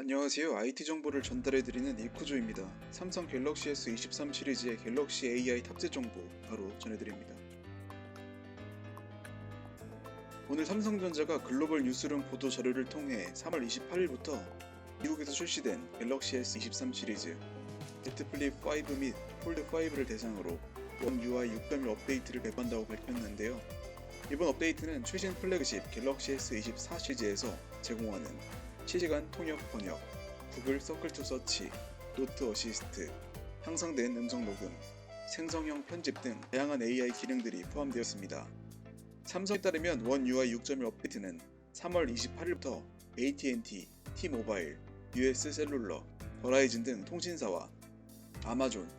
안녕하세요. IT 정보를 전달해드리는 이쿠조입니다. 삼성 갤럭시 S23 시리즈의 갤럭시 AI 탑재 정보 바로 전해드립니다. 오늘 삼성전자가 글로벌 뉴스룸 보도 자료를 통해 3월 28일부터 미국에서 출시된 갤럭시 S23 시리즈 Z 플립 5 및 폴드 5를 대상으로 원 UI 6.1 업데이트를 배포한다고 밝혔는데요. 이번 업데이트는 최신 플래그십 갤럭시 S24 시리즈에서 제공하는 실시간 통역 번역, 구글 서클 투 서치, 노트 어시스트, 향상된 음성 녹음, 생성형 편집 등 다양한 AI 기능들이 포함되었습니다. 삼성에 따르면 원 UI 6.1 업데이트는 3월 28일부터 AT&T, T-모바일, US 셀룰러, 버라이즌 등 통신사와 아마존,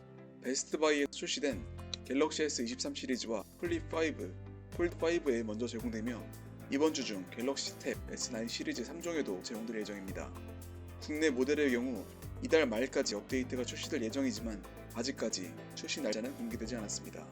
베스트바이에 출시된 갤럭시 S23 시리즈와 플립 5, 폴드 5에 먼저 제공되며 이번 주 중 갤럭시 탭 S9 시리즈 3종에도 제공될 예정입니다. 국내 모델의 경우 이달 말까지 업데이트가 출시될 예정이지만 아직까지 출시 날짜는 공개되지 않았습니다.